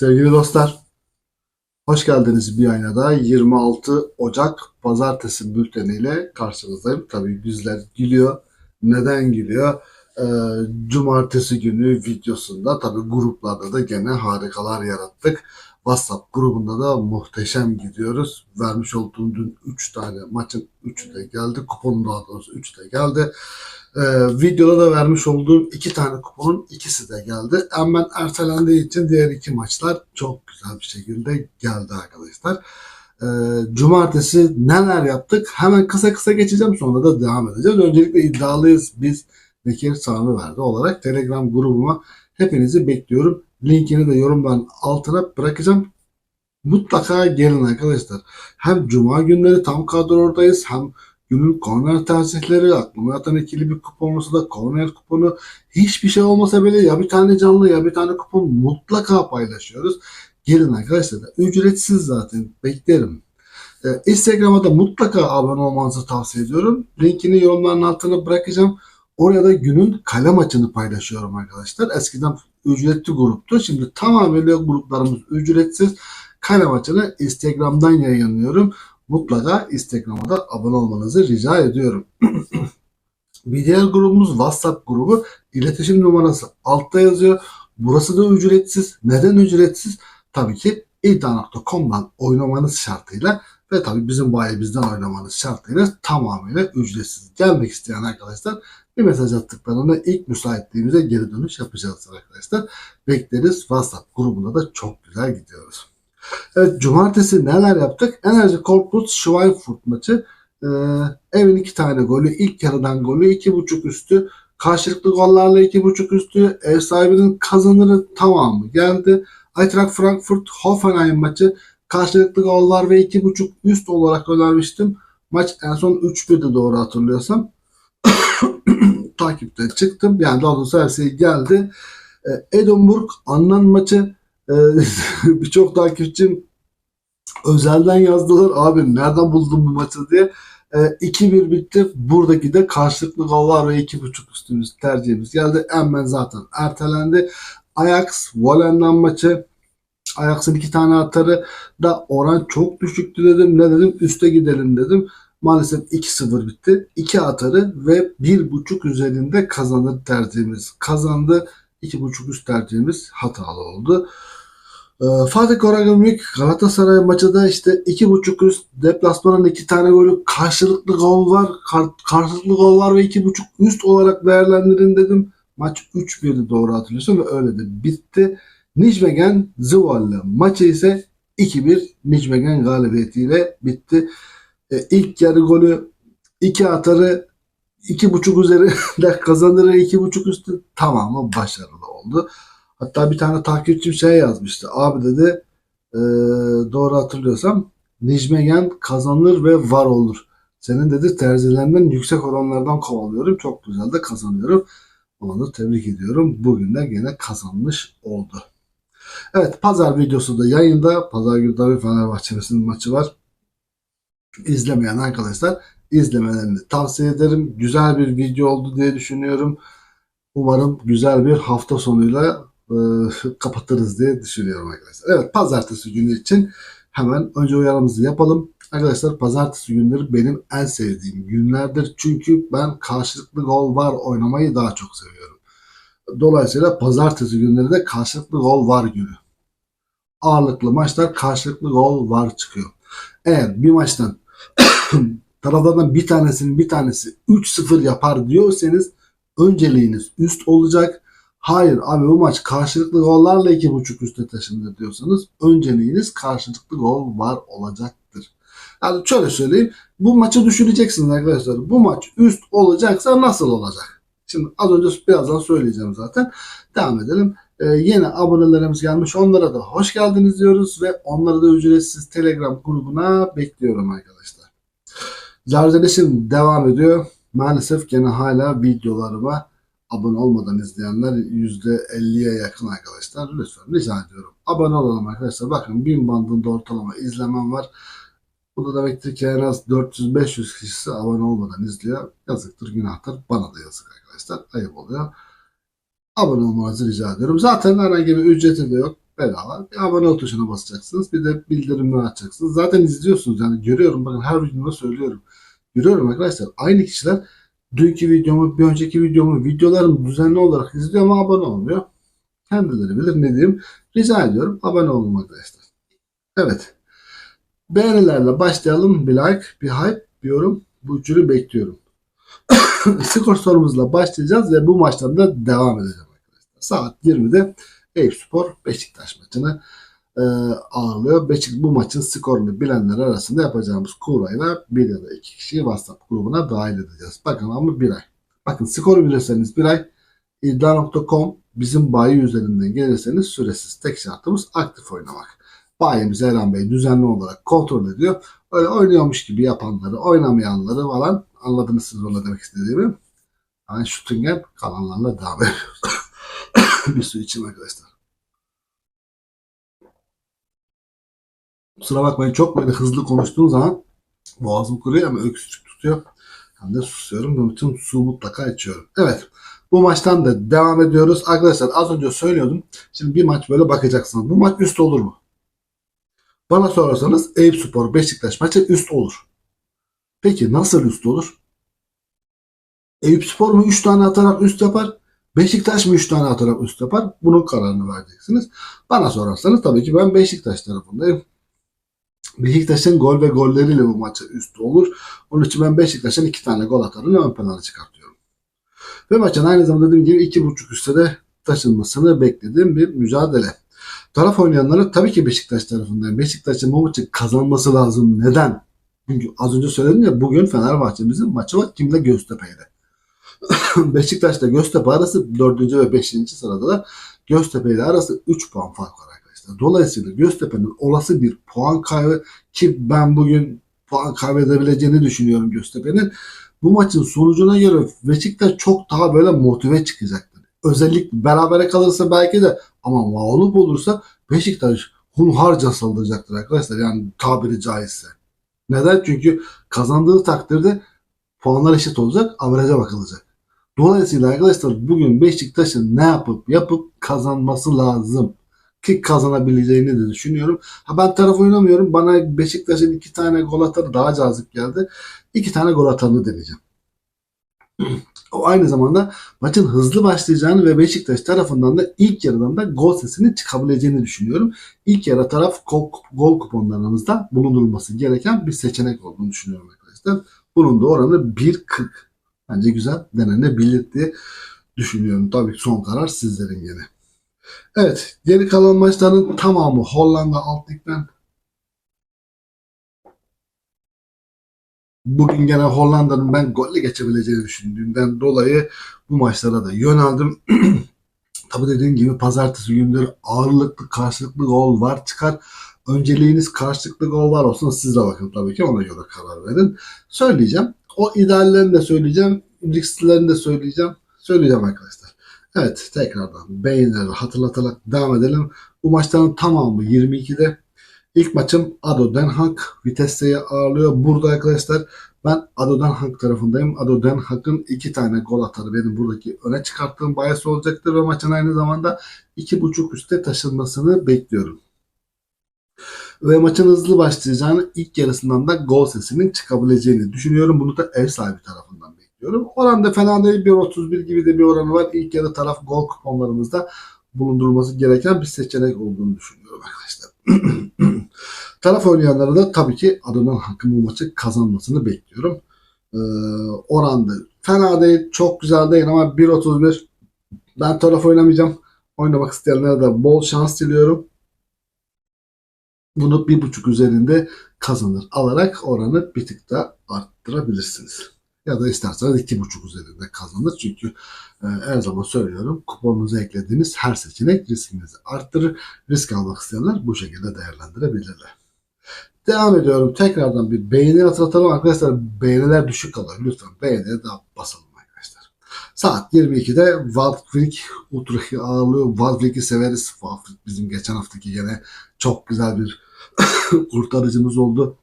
Sevgili dostlar, hoş geldiniz bir ayna daha. 26 Ocak Pazartesi bülteniyle karşınızdayım. Tabii yüzler gülüyor. Neden gülüyor? Ee, Cumartesi günü videosunda tabii gruplarda da gene harikalar yarattık. WhatsApp grubunda da muhteşem gidiyoruz. Vermiş olduğum dün 3 tane maçın 3'ü de geldi. Kuponun daha doğrusu 3'ü de geldi. Ee, videoda da vermiş olduğum iki tane kuponun ikisi de geldi. Hemen ertelendiği için diğer iki maçlar çok güzel bir şekilde geldi arkadaşlar. Ee, cumartesi neler yaptık? Hemen kısa kısa geçeceğim sonra da devam edeceğiz. Öncelikle iddialıyız biz Bekir Sami Verdi olarak Telegram grubuma hepinizi bekliyorum. Linkini de yorumların altına bırakacağım. Mutlaka gelin arkadaşlar. Hem cuma günleri tam kadrodayız hem günün korner tercihleri aklıma yatan ikili bir kupon olsa da korner kuponu hiçbir şey olmasa bile ya bir tane canlı ya bir tane kupon mutlaka paylaşıyoruz. Gelin arkadaşlar ücretsiz zaten beklerim. Ee, Instagram'a da mutlaka abone olmanızı tavsiye ediyorum. Linkini yorumların altına bırakacağım. Oraya da günün kale maçını paylaşıyorum arkadaşlar. Eskiden ücretli gruptu. Şimdi tamamıyla gruplarımız ücretsiz. Kale maçını Instagram'dan yayınlıyorum mutlaka Instagram'a da abone olmanızı rica ediyorum. bir diğer grubumuz WhatsApp grubu. İletişim numarası altta yazıyor. Burası da ücretsiz. Neden ücretsiz? Tabii ki iddia.com'dan oynamanız şartıyla ve tabii bizim bayimizden oynamanız şartıyla tamamıyla ücretsiz. Gelmek isteyen arkadaşlar bir mesaj attıklarında ilk müsaitliğimize geri dönüş yapacağız arkadaşlar. Bekleriz. WhatsApp grubunda da çok güzel gidiyoruz. Evet cumartesi neler yaptık? Enerji Korkut Schweinfurt maçı. Ee, evin iki tane golü. ilk yarıdan golü iki buçuk üstü. Karşılıklı gollarla iki buçuk üstü. Ev sahibinin kazanırı tamamı geldi. Eintracht Frankfurt Hoffenheim maçı. Karşılıklı gollar ve iki buçuk üst olarak önermiştim. Maç en son 3-1'de doğru hatırlıyorsam. Takipte çıktım. Yani daha doğrusu her şey geldi. Ee, Edinburgh Annan maçı ee, birçok takipçim özelden yazdılar abi nereden buldun bu maçı diye. E, ee, 2-1 bitti. Buradaki de karşılıklı gollar ve 2.5 üstümüz tercihimiz geldi. Hemen zaten ertelendi. Ajax Volendam maçı Ajax'ın iki tane atarı da oran çok düşüktü dedim. Ne dedim? Üste gidelim dedim. Maalesef 2-0 bitti. 2 atarı ve 1.5 üzerinde kazanır tercihimiz kazandı. 2.5 üst tercihimiz hatalı oldu. Ee, Fatih Karagümrük Galatasaray maçı da işte 2.5 üst deplasmanın iki tane golü karşılıklı gol var. Kar, karşılıklı gol var ve 2.5 üst olarak değerlendirin dedim. Maç 3-1'di doğru hatırlıyorsun ve öyle de bitti. Nijmegen Zıvallı maçı ise 2-1 Nijmegen galibiyetiyle bitti. Ee, ilk yarı golü 2 atarı 2.5 üzerinde kazanırı 2.5 üstü tamamı başarılı oldu. Hatta bir tane takipçim şey yazmıştı. Abi dedi e, doğru hatırlıyorsam Nijmegen kazanır ve var olur. Senin dedi terzilerinden yüksek oranlardan kovalıyorum. Çok güzel de kazanıyorum. Onu da tebrik ediyorum. Bugün de gene kazanmış oldu. Evet pazar videosu da yayında. Pazar günü tabii Fenerbahçe'nin maçı var. İzlemeyen arkadaşlar izlemelerini tavsiye ederim. Güzel bir video oldu diye düşünüyorum. Umarım güzel bir hafta sonuyla e, kapatırız diye düşünüyorum arkadaşlar. Evet pazartesi günü için hemen önce uyarımızı yapalım. Arkadaşlar pazartesi günleri benim en sevdiğim günlerdir. Çünkü ben karşılıklı gol var oynamayı daha çok seviyorum. Dolayısıyla pazartesi günleri de karşılıklı gol var günü. Ağırlıklı maçlar karşılıklı gol var çıkıyor. Eğer bir maçtan taraflardan bir tanesinin bir tanesi 3-0 yapar diyorsanız önceliğiniz üst olacak. Hayır abi bu maç karşılıklı gollarla 2.5 üste taşındı diyorsanız önceliğiniz karşılıklı gol var olacaktır. Yani şöyle söyleyeyim. Bu maçı düşüneceksiniz arkadaşlar. Bu maç üst olacaksa nasıl olacak? Şimdi az önce birazdan söyleyeceğim zaten. Devam edelim. Ee, yeni abonelerimiz gelmiş. Onlara da hoş geldiniz diyoruz ve onları da ücretsiz Telegram grubuna bekliyorum arkadaşlar. Zarzelişim devam ediyor. Maalesef gene hala videolarıma abone olmadan izleyenler %50'ye yakın arkadaşlar. Lütfen rica ediyorum. Abone olalım arkadaşlar. Bakın 1000 bandında ortalama izlemem var. Bu da demektir ki en az 400-500 kişisi abone olmadan izliyor. Yazıktır, günahtır. Bana da yazık arkadaşlar. Ayıp oluyor. Abone olmanızı rica ediyorum. Zaten herhangi bir ücreti de yok. bedava. Bir abone ol tuşuna basacaksınız. Bir de bildirimleri açacaksınız. Zaten izliyorsunuz yani görüyorum bakın her videomda söylüyorum. Görüyorum arkadaşlar aynı kişiler dünkü videomu, bir önceki videomu, videolarımı düzenli olarak izliyor ama abone olmuyor. Kendileri bilir ne diyeyim. Rica ediyorum abone olun arkadaşlar. Evet. Beğenilerle başlayalım. Bir like, bir hype, bir yorum. Bu üçünü bekliyorum. Skor sorumuzla başlayacağız ve bu maçtan da devam edeceğim. Saat 20'de Eyüp Spor Beşiktaş maçını e, ağırlıyor. Beşik bu maçın skorunu bilenler arasında yapacağımız kurayla bir ya da iki kişiyi WhatsApp grubuna dahil edeceğiz. Bakın ama bir ay. Bakın skoru bilirseniz bir ay iddia.com bizim bayi üzerinden gelirseniz süresiz. Tek şartımız aktif oynamak. Bayimiz Eren Bey düzenli olarak kontrol ediyor. Öyle oynuyormuş gibi yapanları, oynamayanları falan anladınız siz ona demek istediğimi. Yani Şutingen kalanlarla devam ediyoruz. bir su içeyim arkadaşlar. Kusura bakmayın çok böyle hızlı konuştuğum zaman boğazım kuruyor ama öksürük tutuyor. Hem de susuyorum. Bunun için su mutlaka içiyorum. Evet. Bu maçtan da devam ediyoruz. Arkadaşlar az önce söylüyordum. Şimdi bir maç böyle bakacaksınız. Bu maç üst olur mu? Bana sorarsanız Eyüp Spor Beşiktaş maçı üst olur. Peki nasıl üst olur? Eyüp Spor mu 3 tane atarak üst yapar? Beşiktaş mı 3 tane atarak üst yapar? Bunun kararını vereceksiniz. Bana sorarsanız tabii ki ben Beşiktaş tarafındayım. Beşiktaş'ın gol ve golleriyle bu maçı üst olur. Onun için ben Beşiktaş'ın 2 tane gol atarını ön plana çıkartıyorum. Ve maçın aynı zamanda dediğim gibi 2.5 üstte de taşınmasını beklediğim bir mücadele. Taraf oynayanları tabii ki Beşiktaş tarafından. Beşiktaş'ın bu maçı kazanması lazım. Neden? Çünkü az önce söyledim ya bugün Fenerbahçe'mizin maçı var. Kimle? Göztepe'yle. Beşiktaş'ta Göztepe arası 4. ve 5. sırada da Göztepe ile arası 3 puan fark var arkadaşlar. Dolayısıyla Göztepe'nin olası bir puan kaybı ki ben bugün puan kaybedebileceğini düşünüyorum Göztepe'nin. Bu maçın sonucuna göre Beşiktaş çok daha böyle motive çıkacaktır. Özellikle berabere kalırsa belki de ama mağlup olursa Beşiktaş hunharca saldıracaktır arkadaşlar. Yani tabiri caizse. Neden? Çünkü kazandığı takdirde puanlar eşit olacak. Averaja bakılacak. Dolayısıyla arkadaşlar bugün Beşiktaş'ın ne yapıp yapıp kazanması lazım. Ki kazanabileceğini de düşünüyorum. Ha ben taraf oynamıyorum. Bana Beşiktaş'ın iki tane gol atarı daha cazip geldi. İki tane gol atarını deneyeceğim. O aynı zamanda maçın hızlı başlayacağını ve Beşiktaş tarafından da ilk yarıdan da gol sesinin çıkabileceğini düşünüyorum. İlk yarı taraf gol, kuponlarımızda bulundurulması gereken bir seçenek olduğunu düşünüyorum arkadaşlar. Bunun da oranı 1.40. Bence güzel denenebilir diye düşünüyorum. Tabii son karar sizlerin gene. Evet, geri kalan maçların tamamı Hollanda Alt Lig'den. Bugün gene Hollanda'nın ben golle geçebileceğini düşündüğümden dolayı bu maçlara da yöneldim. Tabii dediğim gibi pazartesi günleri ağırlıklı karşılıklı gol var çıkar. Önceliğiniz karşılıklı gol var olsun siz de bakın tabii ki ona göre karar verin. Söyleyeceğim. O ideallerini de söyleyeceğim. Risklerini de söyleyeceğim. Söyleyeceğim arkadaşlar. Evet tekrardan beğenileri hatırlatarak devam edelim. Bu maçların tamamı 22'de. İlk maçım Ado Den Haag Vitesse'yi ağırlıyor. Burada arkadaşlar ben Ado Den Haag tarafındayım. Ado Den Haag'ın iki tane gol atarı benim buradaki öne çıkarttığım bayası olacaktır ve maçın aynı zamanda 2.5 üstte taşınmasını bekliyorum. Ve maçın hızlı başlayacağını ilk yarısından da gol sesinin çıkabileceğini düşünüyorum. Bunu da ev sahibi tarafından bekliyorum. Oran da fena değil. 1.31 gibi de bir oranı var. İlk yarı taraf gol kuponlarımızda bulundurulması gereken bir seçenek olduğunu düşünüyorum arkadaşlar. taraf oynayanlara da tabii ki Adana Hakkın bu maçı kazanmasını bekliyorum. Ee, oranda fena değil. Çok güzel değil ama 1.31 ben taraf oynamayacağım. Oynamak isteyenlere de bol şans diliyorum bunu bir buçuk üzerinde kazanır alarak oranı bir tık da arttırabilirsiniz. Ya da isterseniz iki buçuk üzerinde kazanır. Çünkü e, her zaman söylüyorum kuponunuza eklediğiniz her seçenek riskinizi arttırır. Risk almak isteyenler bu şekilde değerlendirebilirler. Devam ediyorum. Tekrardan bir beğeni hatırlatalım. Arkadaşlar beğeniler düşük kalıyor. Lütfen beğeniye daha basalım arkadaşlar. Saat 22'de Waldvik Utrecht'i ağırlıyor. Waldvik'i severiz. Waldvik bizim geçen haftaki gene çok güzel bir kurtarıcımız oldu.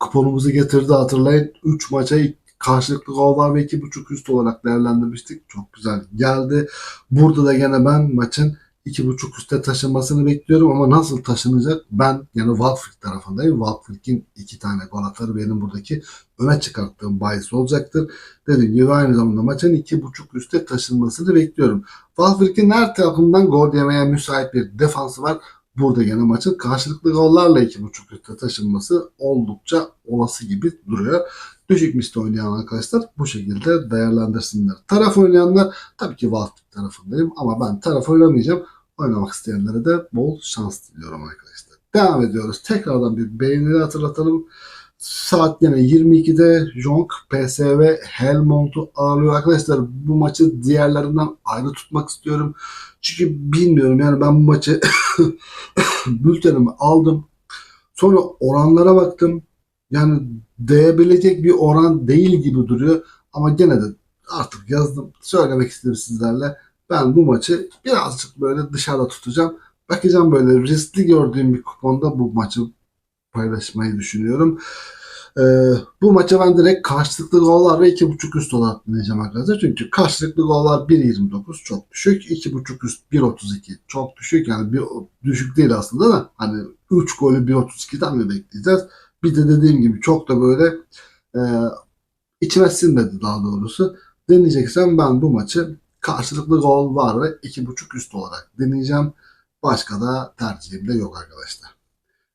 Kuponumuzu getirdi hatırlayın. 3 maça karşılıklı gol var ve 2.5 üst olarak değerlendirmiştik. Çok güzel geldi. Burada da gene ben maçın 2.5 üste taşınmasını bekliyorum ama nasıl taşınacak? Ben yani Watford tarafındayım. Watford'in iki tane gol atarı benim buradaki öne çıkarttığım bahis olacaktır. Dediğim gibi aynı zamanda maçın 2.5 üste taşınmasını bekliyorum. Watford'in her tarafından gol yemeye müsait bir defansı var. Burada yine maçın karşılıklı gollarla 2.5 üste taşınması oldukça olası gibi duruyor. Düşük misli oynayan arkadaşlar bu şekilde değerlendirsinler. Taraf oynayanlar tabii ki Watford tarafındayım ama ben taraf oynamayacağım. Oynamak isteyenlere de bol şans diliyorum arkadaşlar. Devam ediyoruz. Tekrardan bir beğenileri hatırlatalım. Saat yine 22'de Jonk PSV Helmond'u ağırlıyor. Arkadaşlar bu maçı diğerlerinden ayrı tutmak istiyorum. Çünkü bilmiyorum yani ben bu maçı bültenimi aldım. Sonra oranlara baktım. Yani değebilecek bir oran değil gibi duruyor. Ama gene de artık yazdım. Söylemek istedim sizlerle. Ben bu maçı birazcık böyle dışarıda tutacağım. Bakacağım böyle riskli gördüğüm bir kuponda bu maçı paylaşmayı düşünüyorum. Ee, bu maça ben direkt karşılıklı gollar ve 2.5 üst olarak dinleyeceğim arkadaşlar. Çünkü karşılıklı gollar 1.29 çok düşük. 2.5 üst 1.32 çok düşük. Yani bir düşük değil aslında da hani 3 golü 1.32'den mi bekleyeceğiz? Bir de dediğim gibi çok da böyle e, içime sinmedi daha doğrusu. Deneyeceksem ben bu maçı karşılıklı gol var ve 2.5 üst olarak deneyeceğim. Başka da tercihim de yok arkadaşlar.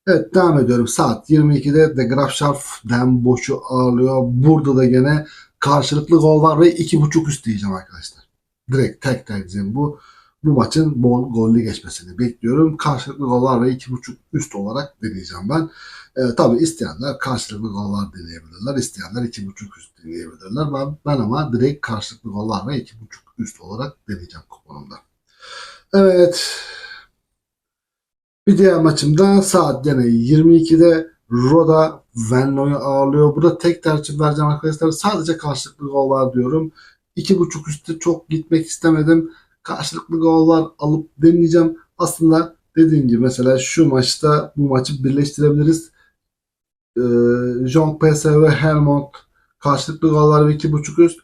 Evet devam ediyorum. Saat 22'de The Grafschaft Den Boş'u ağırlıyor. Burada da gene karşılıklı gol var ve 2.5 üst diyeceğim arkadaşlar. Direkt tek tercihim bu. Bu maçın bol gollü geçmesini bekliyorum. Karşılıklı gollar ve 2.5 üst olarak deneyeceğim ben. E, tabii isteyenler karşılıklı gollar deneyebilirler. İsteyenler 2.5 üst deneyebilirler. Ben, ben ama direkt karşılıklı gollar ve 2.5 üst olarak deneyeceğim kuponumda. Evet. Bir diğer maçımda saat gene 22'de Roda Venlo'yu ağırlıyor. Burada tek tercih vereceğim arkadaşlar. Sadece karşılıklı gollar diyorum. 2.5 üstü çok gitmek istemedim. Karşılıklı gollar alıp deneyeceğim. Aslında dediğim gibi mesela şu maçta bu maçı birleştirebiliriz. Ee, John PSV Helmont karşılıklı gollar ve 2.5 üst.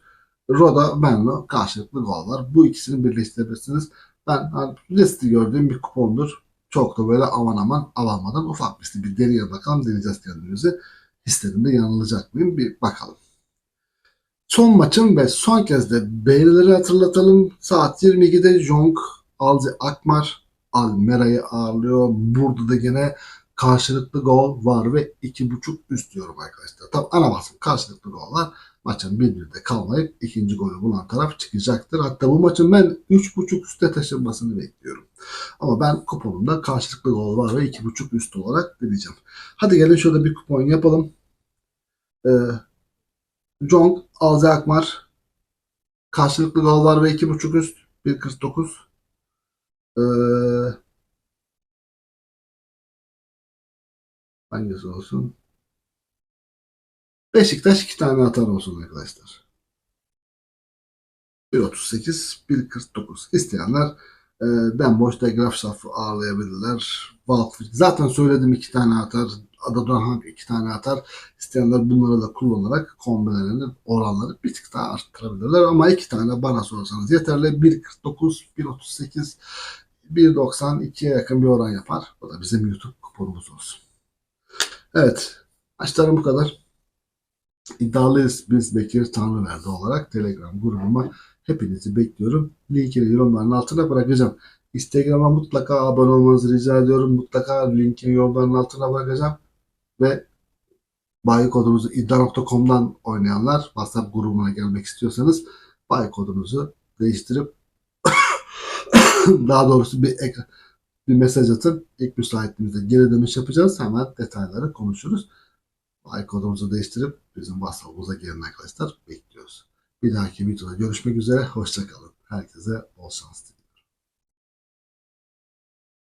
Roda Venlo karşılıklı gollar. Bu ikisini birleştirebilirsiniz. Ben hani, riskli gördüğüm bir kupondur. Çok da böyle aman aman alamadan ufak bir, bir deneye bakalım deneyeceğiz kendimizi. Hislerimde yanılacak mıyım bir bakalım. Son maçım ve son kez de beğenileri hatırlatalım. Saat 22'de Jong Alzi Akmar Almera'yı ağırlıyor. Burada da gene karşılıklı gol var ve 2.5 üst diyorum arkadaşlar. Tam ana basın karşılıklı gol var. Maçın bir birde kalmayıp ikinci golü bulan taraf çıkacaktır. Hatta bu maçın ben 3.5 üste taşınmasını bekliyorum. Ama ben kuponumda karşılıklı gol var ve 2.5 üst olarak deneyeceğim. Hadi gelin şurada bir kupon yapalım. Ee, Jong, Alze Akmar karşılıklı gol var ve 2.5 üst 1.49 ee, hangisi olsun? Beşiktaş iki tane atar olsun arkadaşlar. 1.38, 1.49 isteyenler e, ben boş telgraf safı ağırlayabilirler. Valkfit zaten söyledim iki tane atar. Adadan iki tane atar. İsteyenler bunları da kullanarak kombinelerini oranları bir tık daha arttırabilirler. Ama iki tane bana sorarsanız yeterli. 1.49, 1.38, 1.92'ye yakın bir oran yapar. Bu da bizim YouTube kuponumuz olsun. Evet. Maçlarım bu kadar. İddialıyız biz Bekir Tanrıverdi olarak Telegram grubuma hepinizi bekliyorum. Linkini yorumların altına bırakacağım. Instagram'a mutlaka abone olmanızı rica ediyorum. Mutlaka linkini yorumların altına bırakacağım. Ve bayi kodunuzu iddia.com'dan oynayanlar WhatsApp grubuna gelmek istiyorsanız bayi kodunuzu değiştirip daha doğrusu bir ekran bir mesaj atın. İlk müsaitliğimizde geri dönüş yapacağız. Hemen detayları konuşuruz. Ay kodumuzu değiştirip bizim WhatsApp'ımıza gelin arkadaşlar bekliyoruz. Bir dahaki videoda görüşmek üzere. Hoşçakalın. Herkese bol şans